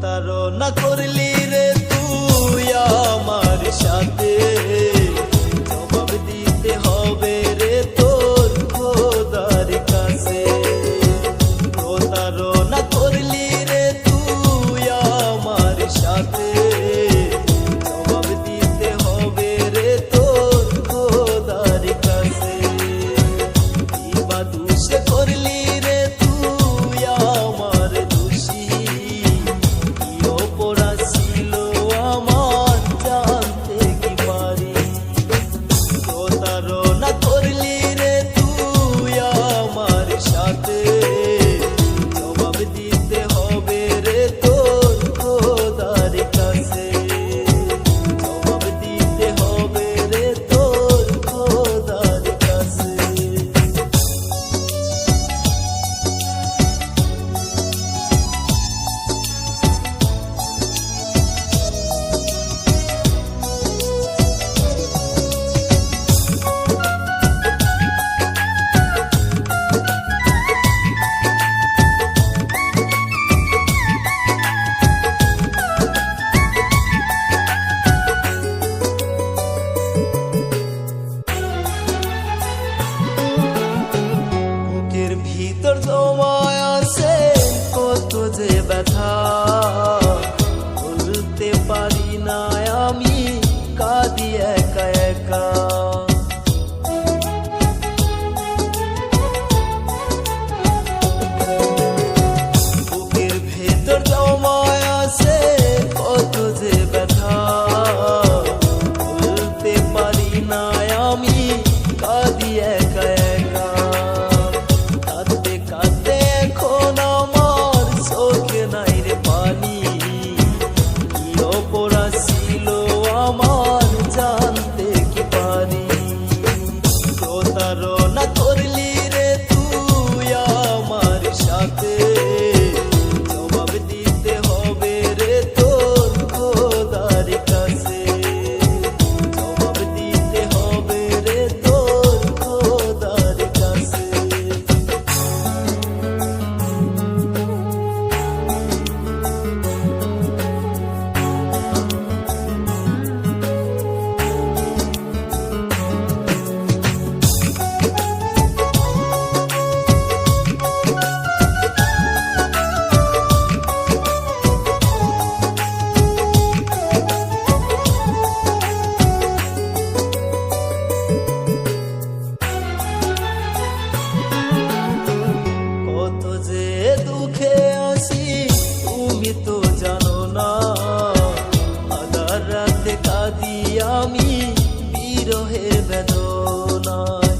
প্রতারণা করলি রে তুই আমার সাথে। জবাব দিতে হবে রে তোর খোদার কাছে। প্রতারণা করলি রে তুই আমার সাথে। জবাব দিতে হবে রে তোর খোদার কাছে। কিবা দুষে জমায় আছে কত যে ব্যথা। বলতে পারি না আমি কাঁদি একা একা। বিরহের বেদনায়।